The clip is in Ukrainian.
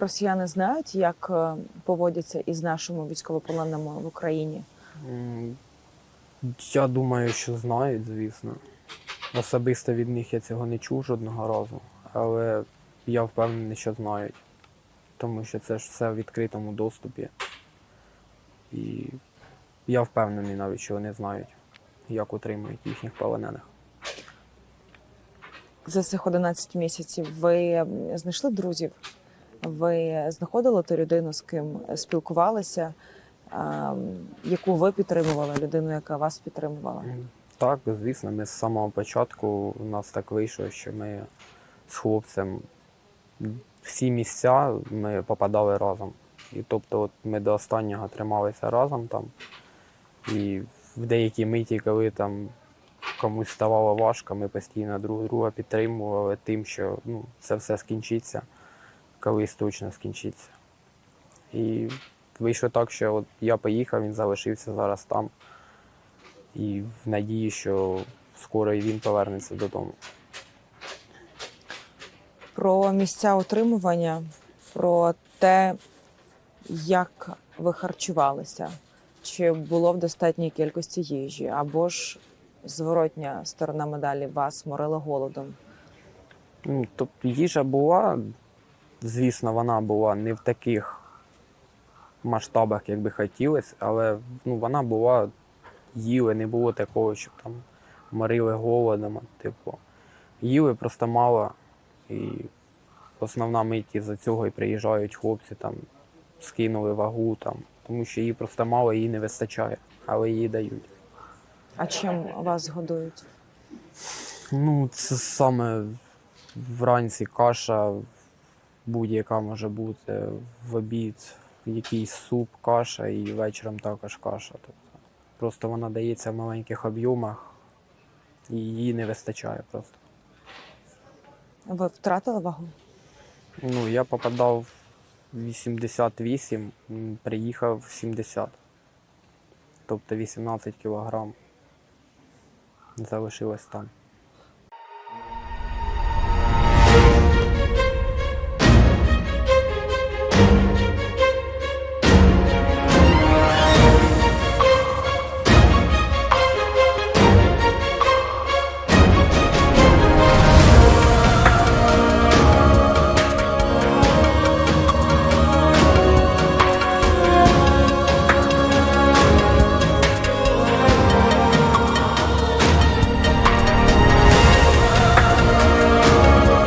Росіяни знають, як е, поводяться із нашими військовополоненими в Україні. Я думаю, що знають, звісно. Особисто від них я цього не чув жодного разу, але я впевнений, що знають. Тому що це ж все в відкритому доступі. І я впевнений навіть, що вони знають, як утримують їхніх полонених. За цих 11 місяців ви знайшли друзів? Ви знаходили ту людину, з ким спілкувалися, яку ви підтримували, людину, яка вас підтримувала? Так, звісно, ми з самого початку у нас так вийшло, що ми з хлопцем всі місця ми попадали разом. І тобто от ми до останнього трималися разом там. І в деякі миті, коли там комусь ставало важко, ми постійно друг друга підтримували тим, що ну, це все скінчиться, колись точно скінчиться. І вийшло так, що от я поїхав, він залишився зараз там і в надії, що скоро і він повернеться додому. Про місця утримування, про те, як ви харчувалися, чи було в достатній кількості їжі, або ж зворотня сторона медалі вас морила голодом. Ну, тобто їжа була, звісно, вона була не в таких масштабах, як би хотілося, але ну, вона була, їли, не було такого, щоб там морили голодом. Типу, їли просто мало. І основна мить за цього і приїжджають хлопці, там, скинули вагу, там, тому що її просто мало, її не вистачає, але її дають. А чим вас годують? Ну, це саме вранці каша будь-яка може бути, в обід якийсь суп, каша і вечором також каша. Тобто, просто вона дається в маленьких об'ємах і її не вистачає просто. Ви втратили вагу? Ну, я попадав в 88, приїхав в 70. Тобто 18 кілограм залишилось там.